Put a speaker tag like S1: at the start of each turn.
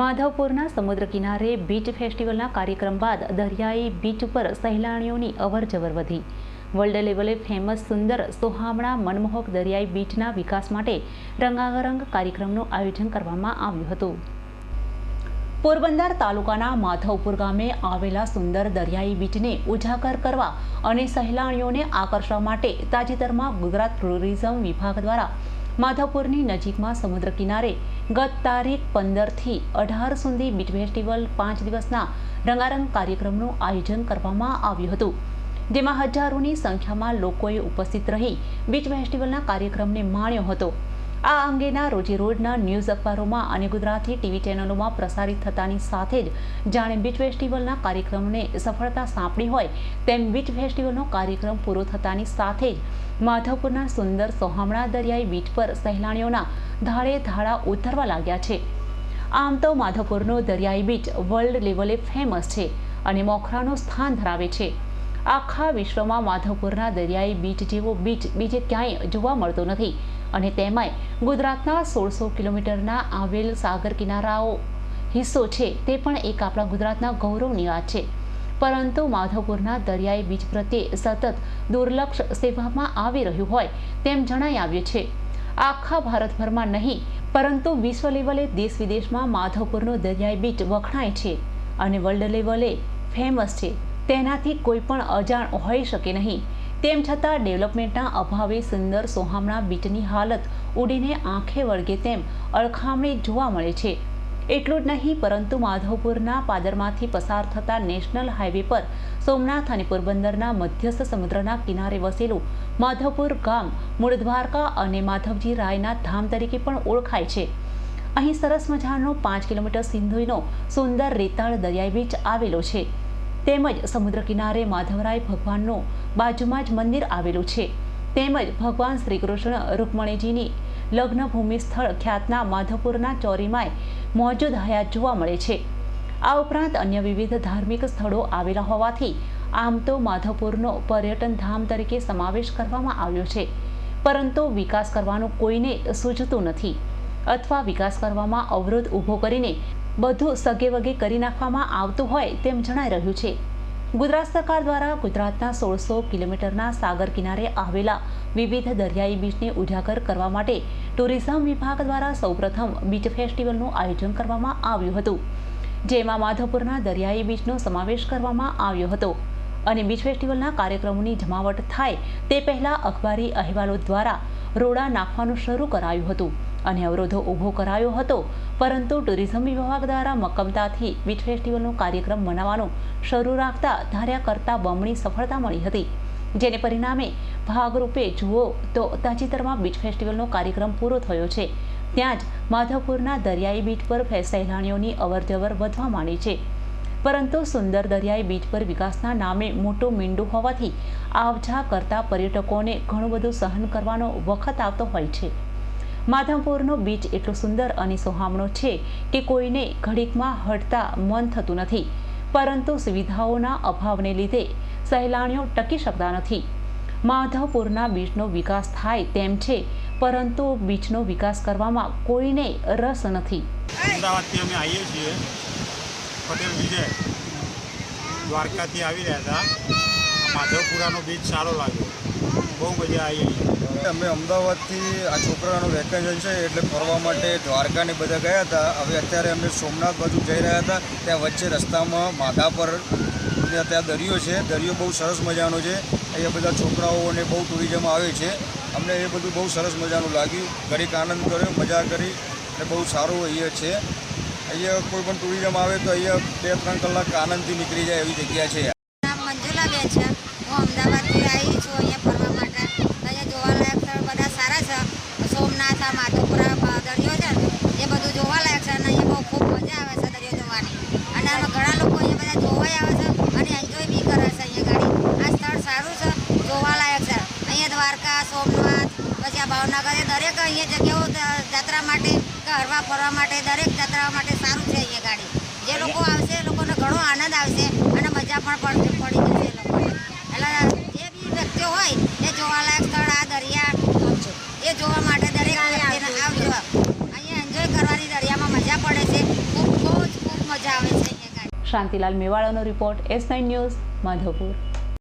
S1: માધવપુરના સમુદ્ર કિનારે બીચ ફેસ્ટિવલના કાર્યક્રમ બાદ દરિયાઈ બીચ ઉપર સહેલાણીઓની અવરજવર વધી. વર્લ્ડ લેવલે ફેમસ સુંદર સોહામણા મનમોહક દરિયાઈ બીચના વિકાસ માટે રંગારંગ કાર્યક્રમનું આયોજન કરવામાં આવ્યું હતું. પોરબંદર તાલુકાના માધવપુર ગામે આવેલા સુંદર દરિયાઈ બીચને ઉજાગર કરવા અને સહેલાણીઓને આકર્ષવા માટે તાજેતરમાં ગુજરાત ટુરિઝમ વિભાગ દ્વારા માધવપુરની નજીકમાં સમુદ્ર કિનારે ગત તારીખ પંદરથી અઢાર સુધી બીચ ફેસ્ટિવલ પાંચ દિવસના રંગારંગ કાર્યક્રમનું આયોજન કરવામાં આવ્યું હતું, જેમાં હજારોની સંખ્યામાં લોકોએ ઉપસ્થિત રહી બીચ ફેસ્ટિવલના કાર્યક્રમને માણ્યો હતો. આ અંગેના રોજેરોજના ન્યૂઝ અખબારોમાં અને ગુજરાતી ટીવી ચેનલોમાં પ્રસારિત થતાની સાથે જ જાણે બીચ ફેસ્ટિવલના કાર્યક્રમને સફળતા સાંપડી હોય તેમ બીચ ફેસ્ટિવલનો કાર્યક્રમ પૂરો થતાની સાથે જ માધવપુરના સુંદર સોહામણા દરિયાઈ બીચ પર સહેલાણીઓના ધાડે ધાડા ઉતરવા લાગ્યા છે. આમ તો માધવપુરનો દરિયાઈ બીચ વર્લ્ડ લેવલે ફેમસ છે અને મોખરાનું સ્થાન ધરાવે છે. આખા વિશ્વમાં માધવપુરના દરિયાઈ બીચ જેવો બીચ બીજે ક્યાંય જોવા મળતો નથી. અને તેમાંય ગુજરાતના સોળસો કિલોમીટરના આવેલ સાગર કિનારાઓ હિસ્સો છે તે પણ એક આપણા ગુજરાતના ગૌરવની વાત છે. પરંતુ માધવપુરના દરિયાઈ બીચ પ્રત્યે સતત દુર્લક્ષ સેવામાં આવી રહ્યું હોય તેમ જણાઈ આવ્યું છે. આખા ભારતભરમાં નહીં, પરંતુ વિશ્વ લેવલે દેશ વિદેશમાં માધવપુરનો દરિયાઈ બીચ વખણાય છે અને વર્લ્ડ લેવલે ફેમસ છે. તેનાથી કોઈ પણ અજાણ હોઈ શકે નહીં. તેમ છતાં ડેવલપમેન્ટના અભાવે સુંદર સોહામણા બીચની હાલત ઉડીને આંખે વળગે તેમ અળખામણી જોવા મળે છે. એટલું જ નહીં, પરંતુ માધવપુરના પાદરમાંથી પસાર થતા નેશનલ હાઈવે પર સોમનાથ અને પોરબંદરના મધ્યસ્થ સમુદ્રના કિનારે વસેલું માધવપુર ગામ મૂળ દ્વારકા અને માધવજી રાયના ધામ તરીકે પણ ઓળખાય છે. અહીં સરસ મજાનો પાંચ કિલોમીટર સિંધુઈનો સુંદર રેતાળ દરિયાઈ બીચ આવેલો છે. તેમજ સમુદ્ર કિનારે માધવરાય ભગવાનનું બાજુમાં જ મંદિર આવેલું છે. તેમજ ભગવાન શ્રી કૃષ્ણ રૂકમણીજીની લગ્નભૂમિ સ્થળ ખ્યાતના માધવપુરના ચોરીમાંય મોજૂદ હયાત જોવા મળે છે. આ ઉપરાંત અન્ય વિવિધ ધાર્મિક સ્થળો આવેલા હોવાથી આમ તો માધવપુરનો પર્યટન ધામ તરીકે સમાવેશ કરવામાં આવ્યો છે. પરંતુ વિકાસ કરવાનું કોઈને સૂઝતું નથી. અથવા વિકાસ કરવામાં અવરોધ ઊભો કરીને બધું સગે વગે કરી નાખવામાં આવતું હોય તેમ જણાઈ રહ્યું છે. ગુજરાત સરકાર દ્વારા ગુજરાતના સોળસો કિલોમીટરના સાગર કિનારે આવેલા વિવિધ દરિયાઈ બીચને ઉજાગર કરવા માટે ટુરિઝમ વિભાગ દ્વારા સૌપ્રથમ બીચ ફેસ્ટિવલનું આયોજન કરવામાં આવ્યું હતું. જેમાં માધવપુરના દરિયાઈ બીચનો સમાવેશ કરવામાં આવ્યો હતો. અને બીચ ફેસ્ટિવલના કાર્યક્રમોની જમાવટ થાય તે પહેલા અખબારી અહેવાલો દ્વારા રોડા નાખવાનું શરૂ કરાયું હતું અને અવરોધો ઊભો કરાયો હતો. પરંતુ ટુરિઝમ વિભાગ દ્વારા મક્કમતાથી બીચ ફેસ્ટિવલનો કાર્યક્રમ મનાવવાનું શરૂ રાખતા ધાર્યા કરતા બમણી સફળતા મળી હતી. જેને પરિણામે ભાગરૂપે જુઓ તો તાજેતરમાં બીચ ફેસ્ટિવલનો કાર્યક્રમ પૂરો થયો છે. ત્યાં જ માધવપુરના દરિયાઈ બીચ પર સહેલાણીઓની અવરજવર વધવા માંડી છે. પરંતુ સુંદર દરિયાઈ બીચ પર વિકાસના નામે મોટો મીંડું હોવાથી આવજા કરતા પર્યટકોને ઘણું બધું સહન કરવાનો વખત આવતો હોય છે. માધવપુરનો બીચ એટલો સુંદર અને સોહામણો છે કે કોઈને ઘડીકમાં હટતા મન થતું નથી. પરંતુ સુવિધાઓના અભાવને લીધે સહેલાણીઓ ટકી શકતા નથી. માધવપુરના બીચનો વિકાસ થાય તેમ છે, પરંતુ બીચનો વિકાસ કરવામાં કોઈને રસ નથી.
S2: અમદાવાદથી અમે આવીએ છીએ. પટેલ વિજય દ્વારકાથી આવી રહ્યા હતા. માધવપુરાનો બીચ સારો લાગ્યો. બહુ મજા આવી
S3: અમે અમદાવાદથી આ છોકરાનું વેકેશન છે એટલે ફરવા માટે દ્વારકાને બધા ગયા હતા. હવે અત્યારે અમે સોમનાથ બાજુ જઈ રહ્યા હતા. ત્યાં વચ્ચે રસ્તામાં માધા પર ને ત્યાં દરિયો છે. દરિયો બહુ સરસ મજાનો છે. અહીંયા બધા છોકરાઓને બહુ ટુરિઝમ આવે છે. અમને એ બધું બહુ સરસ મજાનું લાગ્યું. ઘડીક આનંદ કર્યો, મજા કરી અને બહુ સારું અહીંયા છે. અહીંયા કોઈ પણ ટુરિઝમ આવે તો અહીંયા બે ત્રણ કલાક આનંદથી નીકળી જાય એવી જગ્યા છે.
S4: નામ મંજુલા બેન છે. હું અમદાવાદથી આવી છું અહીંયા ફરવા માટે. અહીંયા જોવાલાયક સ્થળ બધા સારા છે. સોમનાથ, આ માધવપુરા બ- દરિયો છે એ બધું જોવાલાયક છે અને અહીંયા બહુ ખૂબ મજા આવે છે દરિયો જોવાની. અને આમાં ઘણા લોકો અહીંયા બધા જોવાય આવે છે અને એન્જોય બી કરે છે અહીંયા ગાડી. આ સ્થળ સારું છે, જોવાલાયક છે. અહીંયા દ્વારકા, સોમનાથ, પછી આ ભાવનગર, એ દરેક અહીંયા જગ્યાઓ જાત્રા માટે કે હરવા ફરવા માટે દરેક જાત્રા માટે સારું છે અહીંયા ગાડી. જે લોકો આવશે એ લોકોને ઘણો આનંદ આવશે અને મજા પણ પડશે પડી જશે એ લોકોને. એટલે જે બી વ્યક્તિઓ હોય એ જોવાલાયક સ્થળ આ દરિયા એ જોવા માટે દરેક વ્યક્તિને આવજો. અહીંયા એન્જોય કરવાની દરિયામાં મજા પડે છે. ખૂબ ખૂબ મજા આવે છે
S1: Shantilal મેવાડાનો report S nine news Madhavpur.